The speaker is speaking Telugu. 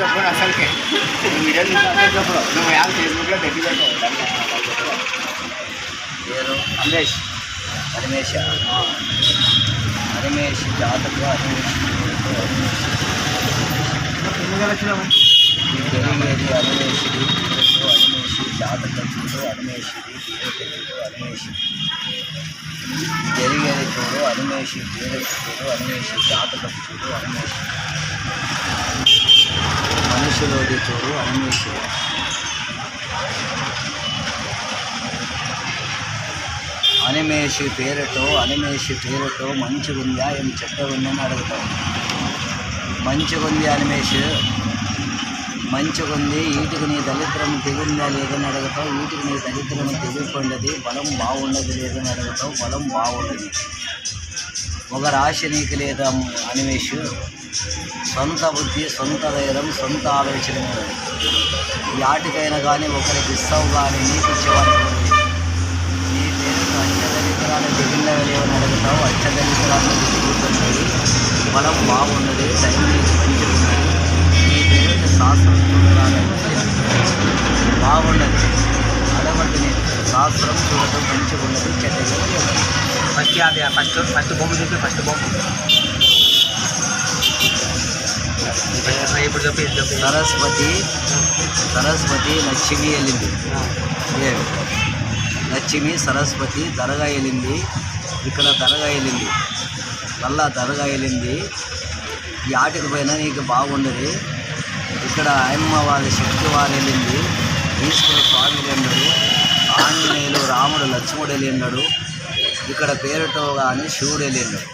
చెప్పు అసలుకే నువ్వు వీడియో తీసి చెప్పు నువ్వు యాడ్ ఫేస్బుక్లో పెట్టి పెట్టావు పేరు రమేష్ హరిమేష హరిమేష్ జాతకు హరిమేష్ తెలియదు హరిమేషుడి పేరుతో హరిమేషి జాతక చూడు హరిమేషుడి పేరు హరిమేషి జరిగేది చూడు హరిమేషి పేరు చూడు హరిమేషి చూడు అనిమేషి పేరుతో అనిమేషి పేరుతో మంచిగుందా ఏం చెడ్డగుందని అడుగుతాం. మంచిగుంది అనిమేష్. మంచిగుంది వీటికి నీ దరిద్రం తెగుందా లేదని అడుగుతావు వీటికి నీ దరిద్రం తెగిపోయినది బలం బాగుండదు లేదని అడుగుతావు బలం బాగుండదు. ఒక రాశి నీకు లేదా అనిమేష్? సొంత బుద్ధి సొంత ధైర్యం సొంత ఆలోచన. యాటికైనా కానీ ఒకరికి ఇస్తావు కానీ నీకు ఇచ్చేవాడికి నీ పేరుకు అష్టదరిద్రాలు దిగినవి లేవని అడుగుతావు అష్టదరిద్రాలు దిగుతున్నాయి బలం బాగున్నది టైం నీకు మంచిగున్నది నీ పేరుకి శాస్త్రం చూడాలని బాగున్నది అడగట్టు నేను శాస్త్రం చూడటం మంచిగా ఉన్నది లేదు ఫస్ట్ అది ఫస్ట్ ఫస్ట్ బొమ్మ చూపి ఫస్ట్ బొమ్మ. ఇప్పుడు చెప్పి సరస్వతి సరస్వతి లక్ష్మి వెళ్ళింది లక్ష్మి సరస్వతి దరగా వెళ్ళింది ఇక్కడ దరగా వెళ్ళింది మళ్ళా దరగా వెళ్ళింది ఈ ఆటకు పోయినా నీకు బాగుండదు. ఇక్కడ అమ్మవారి శక్తి వారు వెళ్ళింది ఈశ్వర స్వామి వెళ్ళాడు ఆంజనేయులు రాముడు లక్ష్ముడు వెళ్ళిన్నాడు ఇక్కడ పేరుతో కానీ శివుడు వెళ్ళిన్నాడు